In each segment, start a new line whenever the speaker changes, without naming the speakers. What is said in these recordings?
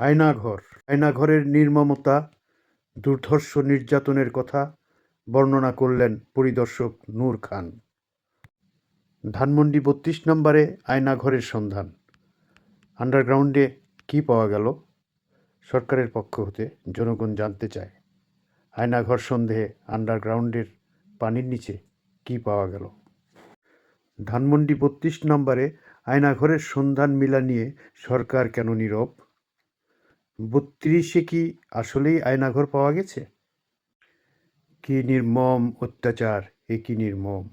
আয়নাঘর। আয়নাঘরের নির্মমতা, দুর্ধর্ষ নির্যাতনের কথা বর্ণনা করলেন পরিদর্শক নূর খান। ধানমন্ডি বত্রিশ নম্বরে আয়নাঘরের সন্ধান। আন্ডারগ্রাউন্ডে কি পাওয়া গেল? সরকারের পক্ষ হতে জনগণ জানতে চায়, আয়নাঘর সন্দেহে আন্ডারগ্রাউন্ডের পানির নিচে কি পাওয়া গেল? ধানমন্ডি বত্রিশ নম্বরে আয়নাঘরের সন্ধান মিলা নিয়ে সরকার কেন নীরব? বত্রিশে কি আসলেই আয়নাঘর পাওয়া গেছে? কি নির্মম অত্যাচার, এ কি নির্মম।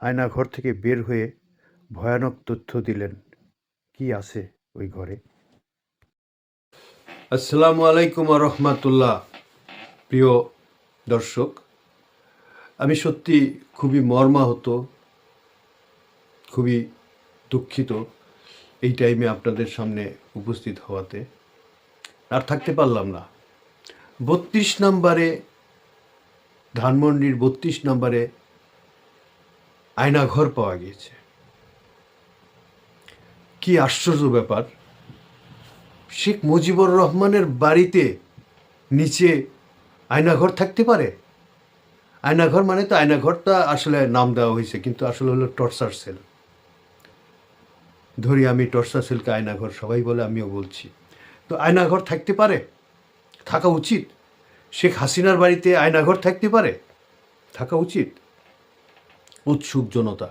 আয়নাঘর থেকে বের হয়ে ভয়ানক তথ্য দিলেন, কি আছে ওই ঘরে?
আসসালামু আলাইকুম রহমাতুল্লাহ, প্রিয় দর্শক। আমি সত্যি খুবই মর্মাহত, খুবই দুঃখিত এই টাইমে আপনাদের সামনে উপস্থিত হওয়াতে। আর থাকতে পারলাম না। বত্রিশ নম্বরে, ধানমন্ডির বত্রিশ নম্বরে আয়নাঘর পাওয়া গিয়েছে। কি আশ্চর্য ব্যাপার। শেখ মুজিবুর রহমানের বাড়িতে নিচে আয়নাঘর থাকতে পারে? আয়নাঘর মানে তো আয়নাঘরটা আসলে নাম দেওয়া হয়েছে, কিন্তু আসলে হলো টর্চার সেল। ধরি আমি টর্চার সেলকে আয়নাঘর, সবাই বলে আমিও বলছি। তো আয়নাঘর থাকতে পারে? থাকা উচিত। শেখ হাসিনার বাড়িতে আয়নাঘর থাকতে পারে? থাকা উচিত। উৎসুক জনতা,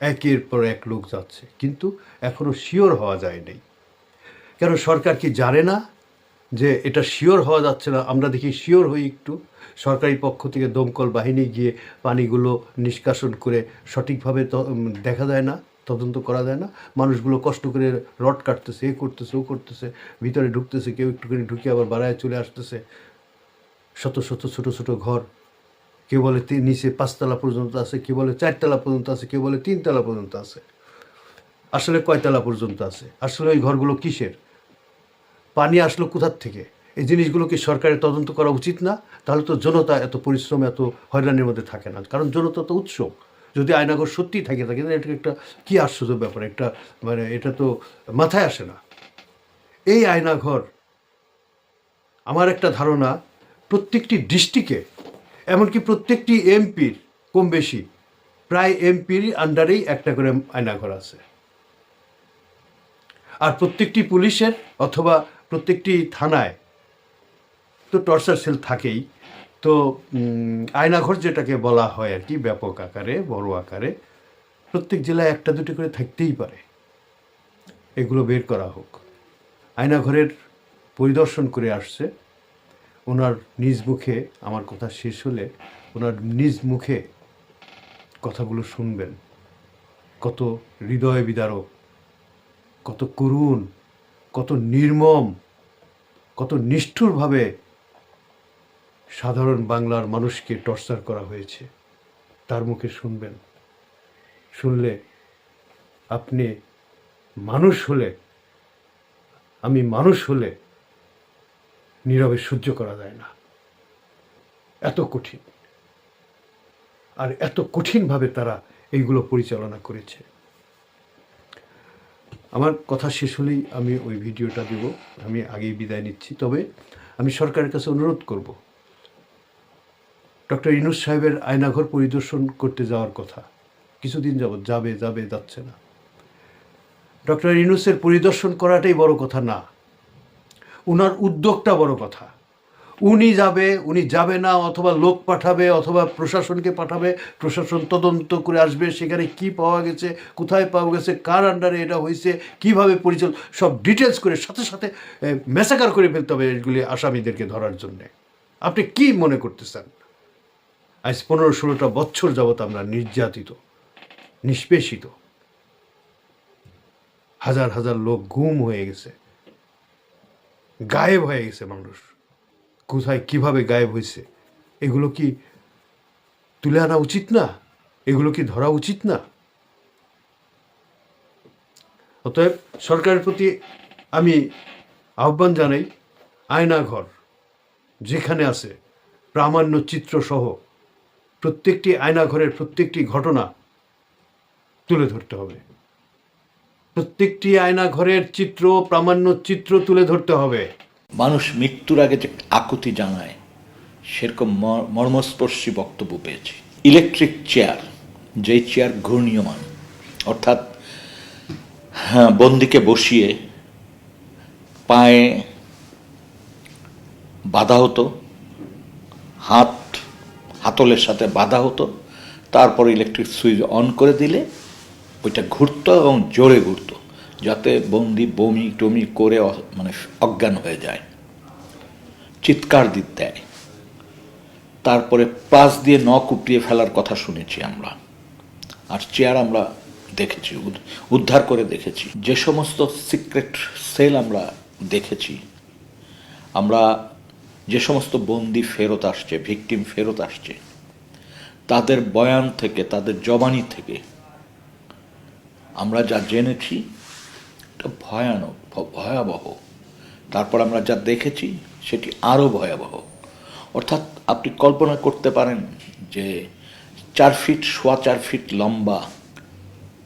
একের পর এক লোক যাচ্ছে, কিন্তু এখনও শিওর হওয়া যায় নাই। কেন সরকার কি জানে না যে এটা শিওর হওয়া যাচ্ছে না? আমরা দেখি শিওর হই একটু। সরকারি পক্ষ থেকে দমকল বাহিনী গিয়ে পানিগুলো নিষ্কাশন করে সঠিকভাবে দেখা যায় না। তদন্ত করা যায় না। মানুষগুলো কষ্ট করে রড কাটতেছে, এ করতেছে, ও করতেছে, ভিতরে ঢুকতেছে, কেউ একটুখানি ঢুকে আবার বাড়ায় চলে আসতেছে। শত শত, ছোট ছোট ঘর। কেউ বলে নিচে পাঁচতলা পর্যন্ত আছে, কেউ বলে চারতলা পর্যন্ত আছে, কেউ বলে তিনতলা পর্যন্ত আছে। আসলে কয়তলা পর্যন্ত আছে? আসলে ওই ঘরগুলো কিসের? পানি আসলো কোথার থেকে? এই জিনিসগুলো কি সরকারের তদন্ত করা উচিত না, তাহলে তো জনতা এত পরিশ্রম, এত হয়রানির মধ্যে থাকে না। কারণ জনতা তো উৎসুক। যদি আয়নাঘর সত্যিই থাকে থাকে তাহলে এটা একটা কী আশ্চর্য ব্যাপার, একটা মানে এটা তো মাথায় আসে না। এই আয়নাঘর, আমার একটা ধারণা, প্রত্যেকটি ডিস্ট্রিক্টে, এমনকি প্রত্যেকটি এমপির কম বেশি, প্রায় এমপির আন্ডারেই একটা করে আয়নাঘর আছে। আর প্রত্যেকটি পুলিশের অথবা প্রত্যেকটি থানায় তো টর্চার সেল থাকেই তো আয়নাঘর যেটাকে বলা হয় আর কি, ব্যাপক আকারে, বড় আকারে, প্রত্যেক জেলায় একটা দুটো করে থাকতেই পারে। এগুলো বের করা হোক। আয়নাঘরের পরিদর্শন করে আসছে। ওনার নিজ মুখে, আমার কথা শেষ হলে, ওনার নিজ মুখে কথাগুলো শুনবেন। কত হৃদয় বিদারক, কত করুণ, কত নির্মম, কত নিষ্ঠুরভাবে সাধারণ বাংলার মানুষকে টর্চার করা হয়েছে। তার মুখে শুনবেন। শুনলে আপনি মানুষ হলে, আমি মানুষ হলে নীরবে সহ্য করা যায় না। এত কঠিন। আর এত কঠিনভাবে তারা এইগুলো পরিচালনা করেছে। আমার কথা শেষ হলেই আমি ওই ভিডিওটা দেব। আমি আগেই বিদায় নিচ্ছি। তবে আমি সরকারের কাছে অনুরোধ করব। ডক্টর ইনুস সাহেবের আয়নাঘর পরিদর্শন করতে যাওয়ার কথা। কিছুদিন যাবৎ যাবে যাবে, যাচ্ছে না। ডক্টর ইনুসের পরিদর্শন করাটাই বড় কথা না। উনার উদ্যোগটা বড় কথা। উনি যাবে উনি যাবে না, অথবা লোক পাঠাবে, অথবা প্রশাসনকে পাঠাবে, প্রশাসন তদন্ত করে আসবে, সেখানে কি পাওয়া গেছে, কোথায় পাওয়া গেছে, কার আন্ডারে এটা হয়েছে কীভাবে পরিচাল, সব ডিটেলস করে সাথে সাথে মেসাকার করে ফেলতে হবে এগুলি আসামিদেরকে ধরার জন্যে। আপনি কি মনে করতেছেন? আজ পনেরো ষোলোটা বছর যাবৎ আমরা নির্যাতিত, নিষ্পেষিত। হাজার হাজার লোক গুম হয়ে গেছে। গায়েব হয়ে গেছে মানুষ। কোথায় কীভাবে গায়েব হয়েছে? এগুলো কি তুলে আনা উচিত না? এগুলো কি ধরা উচিত না? অতএব সরকারের প্রতি আমি আহ্বান জানাই, আয়নাঘর যেখানে আছে, প্রামাণ্য চিত্রসহ প্রত্যেকটি আয়নাঘরের প্রত্যেকটি ঘটনা তুলে ধরতে হবে। প্রত্যেকটি আয়না ঘরের চিত্র প্রামাণ্য চিত্র তুলে ধরতে হবে।
মানুষ মৃত্যুর আগে যে আকুতি জানায় সেরকম মর্মস্পর্শী বক্তব্য পেয়েছি। ইলেকট্রিক চেয়ার যেই চেয়ার ঘূর্ণীয়মান অর্থাৎ হ্যাঁ, বন্দিকে বসিয়ে পায়ে বাধা হতো হাত হাতলের সাথে বাধা হতো। তারপর ইলেকট্রিক সুইচ অন করে দিলে ওইটা ঘুরতো এবং জোরে ঘুরতো, যাতে বন্দি, বমি, টমি করে মানে অজ্ঞান হয়ে যায়। চিৎকার দিতে দেয়। তারপরে পাশ দিয়ে নখ উপড়িয়ে ফেলার কথা শুনেছি আমরা। আর চেয়ার আমরা দেখেছি, উদ- উদ্ধার করে দেখেছি। যে সমস্ত সিক্রেট সেল আমরা দেখেছি, আমরা যে সমস্ত বন্দি ফেরত আসছে, ভিকটিম ফেরত আসছে, তাদের বয়ান থেকে, তাদের জবানি থেকে, আমরা যা জেনেছি, এটা ভয়ানক ভয়াবহ। তারপর আমরা যা দেখেছি, সেটি আরও ভয়াবহ। অর্থাৎ আপনি কল্পনা করতে পারেন যে চার ফিট সোয়া চার ফিট লম্বা,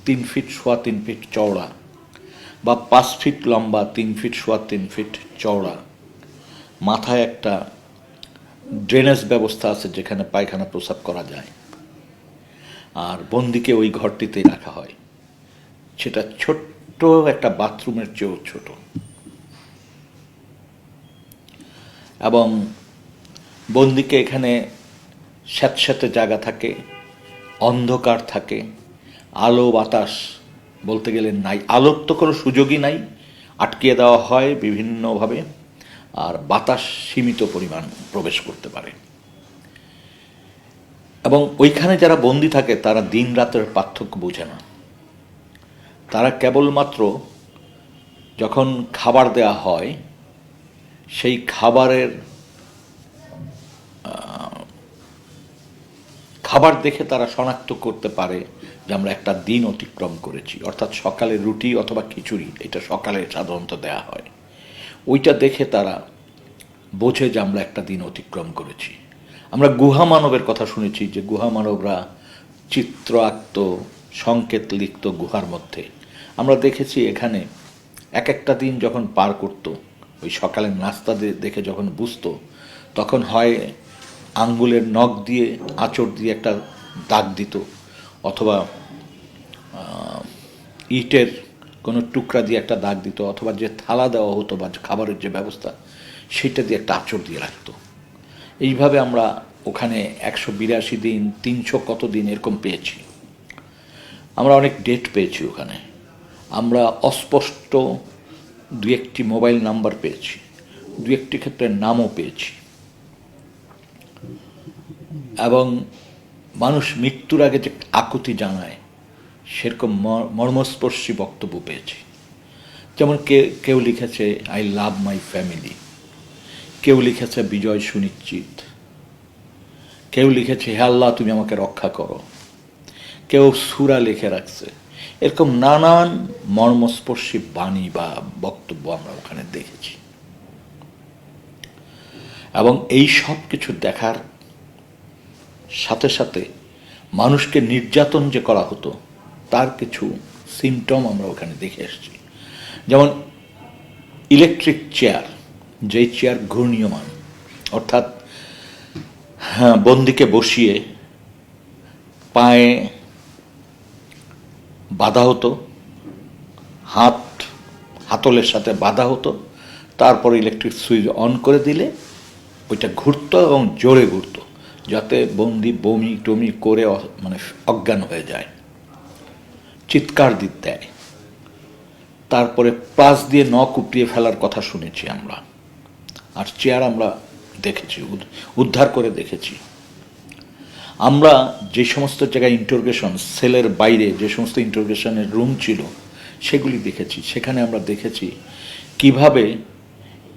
তিন ফিট সোয়া তিন ফিট চওড়া, বা পাঁচ ফিট লম্বা, তিন ফিট সোয়া তিন ফিট চওড়া মাথায় একটা ড্রেনেজ ব্যবস্থা আছে যেখানে পায়খানা প্রস্রাব করা যায়। আর বন্দিকে ওই ঘরটিতেই রাখা হয়। সেটা ছোট্ট একটা বাথরুমের চেয়েও ছোট। এবং বন্দিকে এখানে স্যাঁতস্যাঁতে জায়গা থাকে, অন্ধকার থাকে, আলো, বাতাস বলতে গেলে নাই। আলোর তো কোনো সুযোগই নাই। আটকিয়ে দেওয়া হয় বিভিন্নভাবে। আর বাতাস সীমিত পরিমাণ প্রবেশ করতে পারে। এবং ওইখানে যারা বন্দি থাকে, তারা দিন রাতের পার্থক্য বোঝে না। তারা কেবলমাত্র যখন খাবার দেয়া হয়, সেই খাবারের খাবার দেখে তারা শনাক্ত করতে পারে যে আমরা একটা দিন অতিক্রম করেছি। অর্থাৎ সকালে রুটি অথবা খিচুড়ি, এটা সকালে সাধারণত দেয়া হয়। ওইটা দেখে তারা বোঝে যে আমরা একটা দিন অতিক্রম করেছি। আমরা গুহা মানবের কথা শুনেছি যে গুহা মানবরা চিত্র আঁকত, সংকেত লিখত গুহার মধ্যে। আমরা দেখেছি এখানে এক একটা দিন যখন পার করত, ওই সকালে নাস্তা দেখে যখন বুঝতো, তখন হয় আঙ্গুলের নখ দিয়ে আঁচড় দিয়ে একটা দাগ দিত অথবা ইটের কোনো টুকরা দিয়ে একটা দাগ দিত অথবা যে থালা দেওয়া হতো বা খাবারের যে ব্যবস্থা, সেটা দিয়ে একটা আঁচড় দিয়ে রাখতো। এইভাবে আমরা ওখানে একশো বিরাশি দিন, তিনশো কত দিন এরকম পেয়েছি। আমরা অনেক ডেট পেয়েছি ওখানে। আমরা অস্পষ্ট দু একটি মোবাইল নাম্বার পেয়েছি, দু একটি ক্ষেত্রে নামও পেয়েছি। এবং মানুষ মৃত্যুর আগে যে আকুতি জানায় সেরকম মর্মস্পর্শী বক্তব্য পেয়েছি। যেমন কে, কেউ লিখেছে আই লাভ মাই ফ্যামিলি কেউ লিখেছে, বিজয় সুনিশ্চিত. কেউ লিখেছে, হে আল্লাহ, তুমি আমাকে রক্ষা করো। কেউ সুরা লিখে রাখছে। এরকম নানান মর্মস্পর্শী বাণী বা বক্তব্য আমরা ওখানে দেখেছি। এবং এই সব কিছু দেখার সাথে সাথে মানুষকে নির্যাতন যে করা হতো তার কিছু সিমটম আমরা ওখানে দেখে এসেছি। যেমন ইলেকট্রিক চেয়ার যেই চেয়ার ঘূর্ণীয়মান অর্থাৎ হ্যাঁ, বন্দিকে বসিয়ে পায়ে বাধা হতো হাত হাতলের সাথে বাধা হতো তারপর ইলেকট্রিক সুইচ অন করে দিলে ওইটা ঘুরতো এবং জোরে ঘুরতো যাতে বন্দি বমি টমি করে মানে অজ্ঞান হয়ে যায়। চিৎকার দিতে দেয়। তারপরে পাশ দিয়ে নখ উপড়িয়ে ফেলার কথা শুনেছি আমরা। আর চেয়ার আমরা দেখেছি, উদ- উদ্ধার করে দেখেছি। আমরা যে সমস্ত জায়গায় ইন্টারোগেশন সেলের বাইরে যে সমস্ত ইন্টারোগেশনের রুম ছিল, সেগুলি দেখেছি। সেখানে আমরা দেখেছি কীভাবে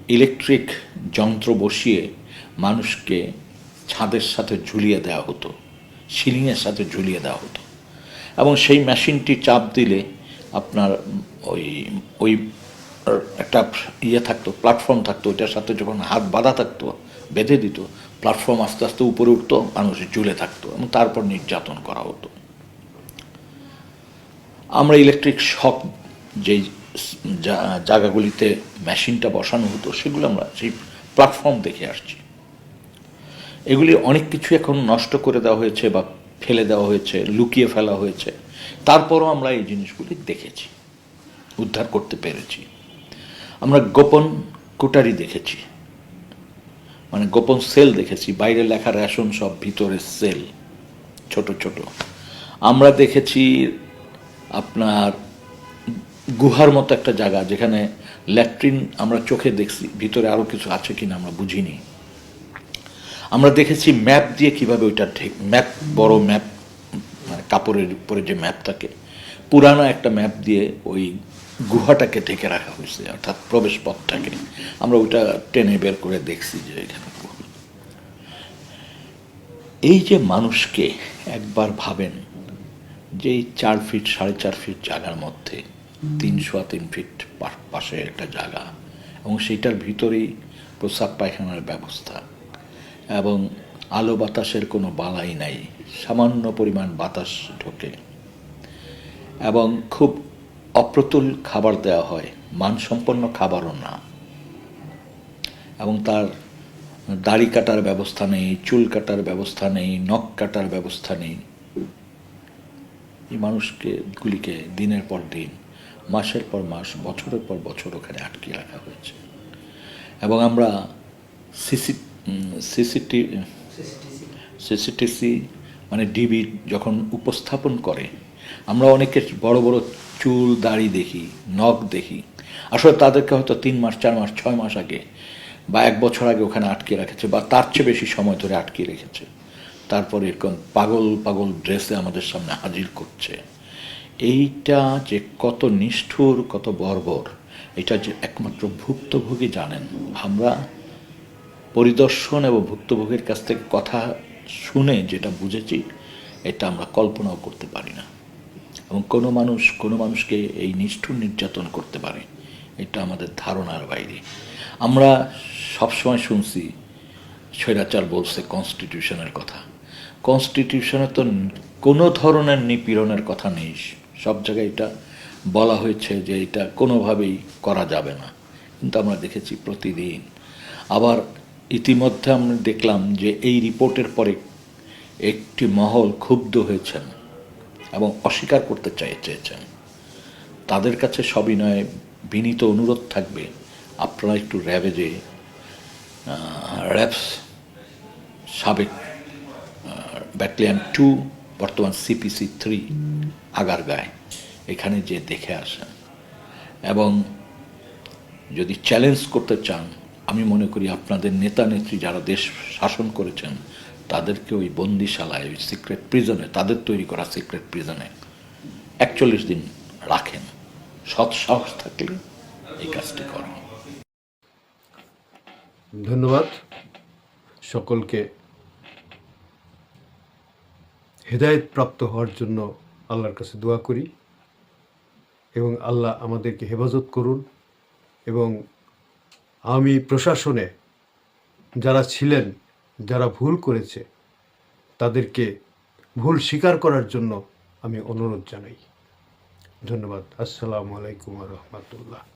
ইলেকট্রিক যন্ত্র বসিয়ে মানুষকে ছাদের সাথে ঝুলিয়ে দেওয়া হতো, সিলিংয়ের সাথে ঝুলিয়ে দেওয়া হতো। এবং সেই মেশিনটি চাপ দিলে আপনার ওই ওই একটা ইয়ে থাকতো প্ল্যাটফর্ম থাকতো, ওইটার সাথে যখন হাত বাঁধা থাকতো, বেঁধে দিত প্ল্যাটফর্ম আস্তে আস্তে উপরে উঠতো, মানুষ ঝুলে থাকতো এবং তারপর নির্যাতন করা হতো। আমরা ইলেকট্রিক শক যেই জায়গাগুলিতে মেশিনটা বসানো হতো, সেগুলো আমরা সেই প্ল্যাটফর্ম দেখে আসছি। এগুলি অনেক কিছু এখন নষ্ট করে দেওয়া হয়েছে বা ফেলে দেওয়া হয়েছে, লুকিয়ে ফেলা হয়েছে। তারপরও আমরা এই জিনিসগুলি দেখেছি, উদ্ধার করতে পেরেছি। আমরা গোপন কুটারি দেখেছি মানে গোপন সেল দেখেছি, বাইরে লেখা রেশন সব, ভিতরে সেল, ছোট ছোট। আমরা দেখেছি আপনার গুহার মতো একটা জায়গা, যেখানে ল্যাট্রিন আমরা চোখে দেখছি, ভিতরে আরও কিছু আছে কিনা আমরা বুঝিনি। আমরা দেখেছি ম্যাপ দিয়ে কীভাবে ওইটা ম্যাপ বড় ম্যাপ মানে কাপড়ের উপরে যে ম্যাপ থাকে, পুরানো একটা ম্যাপ দিয়ে ওই গুহাটাকে ঢেকে রাখা হয়েছে, অর্থাৎ প্রবেশ পথটাকে আমরা ওইটা টেনে বের করে দেখছি যে এখানে এই যে মানুষকে একবার ভাবেন, যে এই চার ফিট সাড়ে চার ফিট জায়গার মধ্যে তিনশো তিন ফিট পাশে একটা জায়গা, এবং সেইটার ভিতরেই প্রস্রাব পায়খানার ব্যবস্থা। এবং আলো বাতাসের কোনো বালাই নাই। সামান্য পরিমাণ বাতাস ঢোকে। এবং খুব অপ্রতুল খাবার দেওয়া হয়। মানসম্পন্ন খাবারও না। এবং তার দাড়ি কাটার ব্যবস্থা নেই, চুল কাটার ব্যবস্থা নেই, নখ কাটার ব্যবস্থা নেই। এই মানুষকে, গুলিকে দিনের পর দিন, মাসের পর মাস, বছরের পর বছর ওখানে আটকে রাখা হয়েছে। এবং আমরা সিসি সিসিটি সিসিটিসি মানে ডিবি যখন উপস্থাপন করে, আমরা অনেকের বড় বড় চুল, দাড়ি দেখি, নখ দেখি। আসলে তাদেরকে হয়তো তিন মাস, চার মাস, ছয় মাস আগে বা এক বছর আগে ওখানে আটকে রেখেছে বা তার চেয়ে বেশি সময় ধরে আটকে রেখেছে। তারপরে এরকম পাগল পাগল ড্রেসে আমাদের সামনে হাজির করছে। এইটা যে কত নিষ্ঠুর, কত বর্বর, এটা যে একমাত্র ভুক্তভোগী জানেন। আমরা পরিদর্শন এবং ভুক্তভোগীর কাছ থেকে কথা শুনে যেটা বুঝেছি, এটা আমরা কল্পনাও করতে পারি না। এবং কোনো মানুষ, কোনো মানুষকে এই নিষ্ঠুর নির্যাতন করতে পারে, এটা আমাদের ধারণার বাইরে। আমরা সবসময় শুনছি, স্বৈরাচার বলছে কনস্টিটিউশনের কথা। কনস্টিটিউশনে তো কোনো ধরনের নিপীড়নের কথা নেই। সব জায়গায় এটা বলা হয়েছে যে এটা কোনোভাবেই করা যাবে না। কিন্তু আমরা দেখেছি প্রতিদিন। আবার ইতিমধ্যে আমরা দেখলাম যে এই রিপোর্টের পরে একটি মহল ক্ষুব্ধ হয়েছেন এবং অস্বীকার করতে চাই চেয়েছেন। তাদের কাছে সবিনয়ে বিনীত অনুরোধ থাকবে। আপনারা একটু র্যাবে যে র্যাবস সাবেক ব্যাটালিয়ান টু, বর্তমান সিপিসি থ্রি আগারগায়, এখানে যে দেখে আসেন। এবং যদি চ্যালেঞ্জ করতে চান আমি মনে করি আপনাদের নেতা নেত্রী যারা দেশ শাসন করেছেন, তাদেরকে ওই বন্দিশালায়, ওই সিক্রেট প্রিজনে তাদের তৈরি করা সিক্রেট প্রিজনে একচল্লিশ দিন রাখেন। সৎ সাহস থাকলে এই কাজটি করেন।
ধন্যবাদ। সকলকে হেদায়েত প্রাপ্ত হওয়ার জন্য আল্লাহর কাছে দোয়া করি এবং আল্লাহ আমাদেরকে হেফাজত করুন এবং আমি প্রশাসনে যারা ছিলেন, যারা ভুল করেছে, তাদেরকে ভুল স্বীকার করার জন্য আমি অনুরোধ জানাই। ধন্যবাদ। আসসালামু আলাইকুম রহমতুল্লাহ।